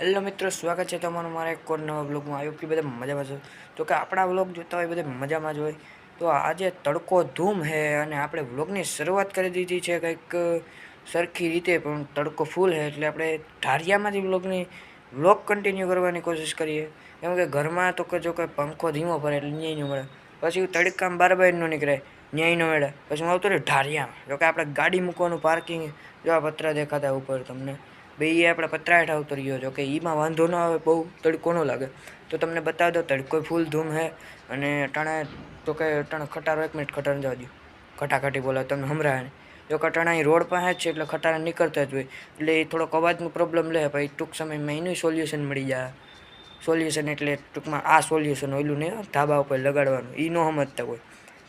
Hello મિત્રો, સ્વાગત છે તમારું મારા એક કોર નવા બ્લોગમાં આવ્યો કે બધા મજામાં છો. તો કે આપણા બ્લોગ જોતા હોય બધા મજામાં જ હોય. તો આજે તડકો ધૂમ હે અને આપણે બ્લોગની શરૂઆત કરી દીધી છે કંઈક સરખી રીતે, પણ તડકો ફૂલ હે એટલે આપણે ઢારિયામાંથી બ્લોગની બ્લોગ કન્ટિન્યુ કરવાની કોશિશ કરીએ. કેમ કે ઘરમાં તો કે જો કે પંખો ધીમો પડે એટલે ન્યાય ન મળે. પછી તડકામાં બાર બાર ન નીકળે, ન્યાય ન મળે. પછી હું આવતો રહ્યો ઢારિયામાં. જો કે આપણે ગાડી મૂકવાનું પાર્કિંગ જો પતરા દેખાતા ઉપર તમને. બે એ આપણે પતરા હેઠા ઉતર્યો જો કે એમાં વાંધો ન આવે, બહુ તડકો ન લાગે. તો તમને બતાવી દો તડકો ફૂલ ધૂમ હે. અને ટાણે, તો કે ટાણે ખટારો, એક મિનિટ ખટાર જવા દો. ખટાખટી બોલાવે તમને સંભળાય નહીં. જો કે ટાણા અહીં રોડ પાસે જ છે, એટલે ખટારા નીકળતા જ હોય. એટલે એ થોડોક અવાજનો પ્રોબ્લેમ લે પછી ટૂંક સમયમાં એનું સોલ્યુશન મળી જાય. સોલ્યુશન એટલે ટૂંકમાં આ સોલ્યુશન ઓયલું નહીં ધાબા ઉપર લગાડવાનું. એ ન સમજતા હોય.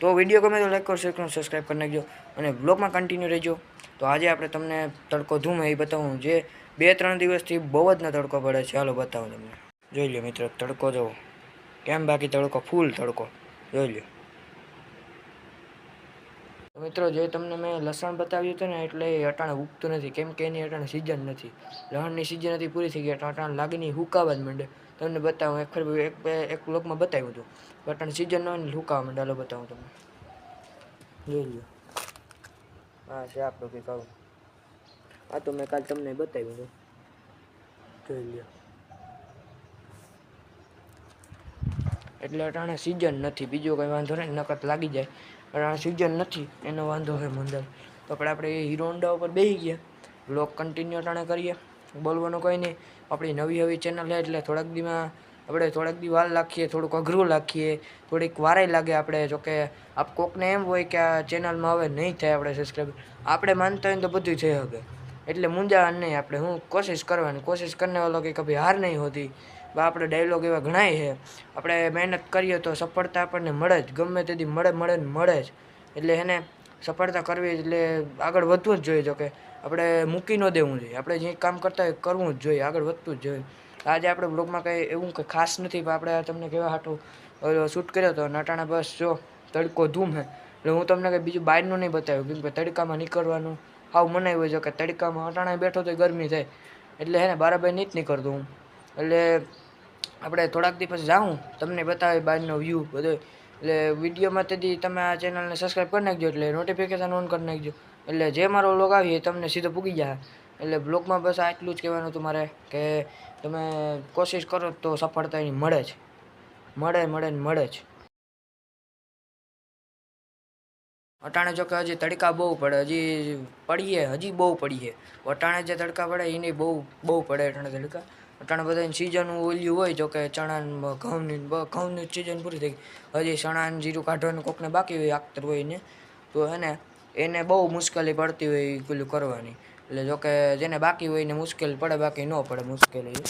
તો વીડિયો ગમે તો લાઈક કરો શેર કરો સબસ્ક્રાઈબ કરી નાખજો. અને બ્લોગમાં કન્ટિન્યુ રહેજો. તો આજે આપણે તમને તડકો ધૂમ એ બતાવું, જે બે ત્રણ દિવસથી બહુ જ ન તડકો પડે છે. ચાલો બતાવું તમને. જોઈ લો મિત્રો, તડકો જવો કેમ બાકી તડકો? ફૂલ તડકો. જોઈ લો મિત્રો, જે તમને મેં લસણ બતાવ્યું હતું ને, એટલે એ અટાણે ઉગતું નથી. કેમ કે એની અટાણે સિઝન નથી. લસણની સિઝન હતી, પૂરી થઈ ગઈ. એટલે અટાણ લાગીને હુકાવા જ માંડે. તમને બતાવું, એક એક એક બ્લોકમાં બતાવ્યું હતું. અટાણે સિઝન ન હોય હુકાવા માંડે. હાલો બતાવું તમને. જોઈ લો હા, છે આપણું કંઈક આવું. આ તો મેં કાલ તમને બતાવ્યું હતું જોઈ લ્યો. એટલે અટાણે સિઝન નથી બીજો કંઈ વાંધો નહીં નકત લાગી જાય. અટાણે સિઝન નથી એનો વાંધો હોય મંદર તો આપણે આપણે હીરો હોન્ડા ઉપર બેસી ગયા. બ્લોગ કન્ટિન્યુ અટાણે કરીએ. બોલવાનું કંઈ નહીં. આપણી નવી નવી ચેનલ છે એટલે થોડાક દીમાં આપણે થોડાક દી વાર લાખીએ થોડુંક અઘરું લાખીએ થોડીક વારાય લાગે આપણે. જોકે આપ કોકને એમ હોય કે આ ચેનલમાં હવે નહીં થાય આપણે સબસ્ક્રાઈબ આપણે માનતા હોય ને તો બધું થઈ શકે એટલે મૂંઝાવાનું નહીં આપણે. હું કોશિશ કરવાની કોશિશ કરને વાલો કે કભી હાર નહીં હોતી. બા, આપણે ડાયલોગ એવા ઘણાય છે. આપણે મહેનત કરીએ તો સફળતા આપણને મળે જ. ગમે તેથી મળે મળે ને મળે જ. એટલે એને સફળતા કરવી એટલે આગળ વધવું જ જોઈએ. જો કે આપણે મૂકી ન દેવું જોઈએ. આપણે જે કામ કરતા હોય કરવું જ જોઈએ. આગળ વધતું જ જોઈએ. આજે આપણે બ્લોગમાં કંઈ એવું કંઈ ખાસ નથી, પણ આપણે તમને કહેવા હાટું શૂટ કર્યો હતો નટાણા બસ જો તડકો ધૂમ હે. એટલે હું તમને કંઈ બીજું બહારનું નહીં બતાવ્યું. કેમ કે તડકામાં નીકળવાનું હાવ મનાય હોય જો કે તડકામાં અટાણા બેઠો તો ગરમી થાય. એટલે હે ને બારાબાઈ નહીં જ નીકળતો હું. એટલે આપણે થોડાક દિવસ જાઉં, તમને બતાવે બહારનો વ્યૂ બધો. એટલે વિડીયોમાં તેથી તમે આ ચેનલને સબસ્ક્રાઈબ કરી નાખજો, એટલે નોટિફિકેશન ઓન કરી નાખજો. એટલે જે મારો વ્લોગ એ તમને સીધો પૂગી જાય. એટલે બ્લોગમાં બસ આટલું જ કહેવાનું હતું મારે, કે તમે કોશિશ કરો તો સફળતા એની મળે જ. મળે મળે ને મળે જ. અટાણે જો કે હજી તડકા બહુ પડે, હજી પડીએ, હજી બહુ પડીએ. વટાણે જે તડકા પડે એને બહુ બહુ પડે અટાણે તડકા. અટાણે બધાની સિઝન ઓલ્યું હોય જો કે ચણા ઘઉંની ઘઉંની સિઝન પૂરી થઈ હજી ચણાને જીરું કાઢવાનું કોકને બાકી હોય, આખતર હોય ને તો એને એને બહુ મુશ્કેલી પડતી હોય પેલું કરવાની. એટલે જો કે જેને બાકી હોય એને મુશ્કેલ પડે, બાકી ન પડે મુશ્કેલી.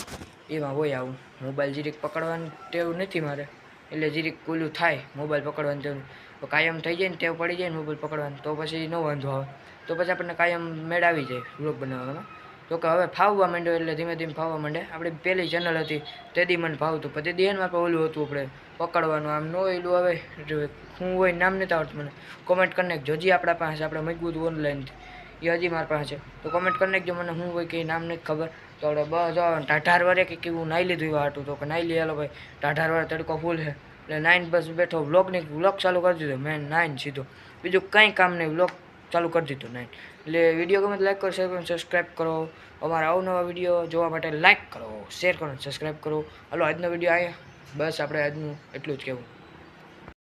એમાં હોય આવું. મોબાઈલ જીરીક પકડવાની ટેવ નથી મારે. એટલે જીરીક કુલું થાય, મોબાઈલ પકડવાની તો કાયમ થઈ જાય ને ટેવ પડી જાય ને મોબાઈલ પકડવાનું, તો પછી ન વાંધો આવે. તો પછી આપણને કાયમ મેળાવી જાય વ્લોગ બનાવવામાં. તો કે હવે ફાવવા માંડ્યો એટલે ધીમે ધીમે ફાવવા માંડે આપણી પહેલી ચેનલ હતી, તેદી મને ફાવતું. પછી તેદી એમાં પણ ઓલું હતું આપણે, પકડવાનું. આમ ન એલું એટલે હું હોય નામ નથી આવડતું મને. કોમેન્ટ કરી નાખજો. હજી આપણા પાસે, આપણે મૂક્યું હતું ઓનલાઈનથી એ હજી મારી પાસે. તો કોમેન્ટ કરી નાખજો મને શું હોય કે નામ નથી ખબર. તો આપણે બસ ટાઢાર વરે કે કેવું નાઈ લીધું એવા હતું તો કે નાઈ લઈ હાલો ભાઈ. ટાઢાર વરે તડકો ફૂલ છે. એટલે નાઈન બસ બેઠો વ્લોગની વ્લોગ ચાલુ કરી દીધો. મેં નાઈન સીધો. બીજું કંઈ કામ નહીં વ્લોગ ચાલુ કરી દીધો નાઈન એટલે વીડિયો ગમે લાઈક કરો શેર કરો સબસ્ક્રાઈબ કરો. અમારા અવનવા વીડિયો જોવા માટે લાઈક કરો શેર કરો સબસ્ક્રાઈબ કરો. હાલો, આજનો વીડિયો આવ્યા બસ આપણે આજનું એટલું જ કહેવું.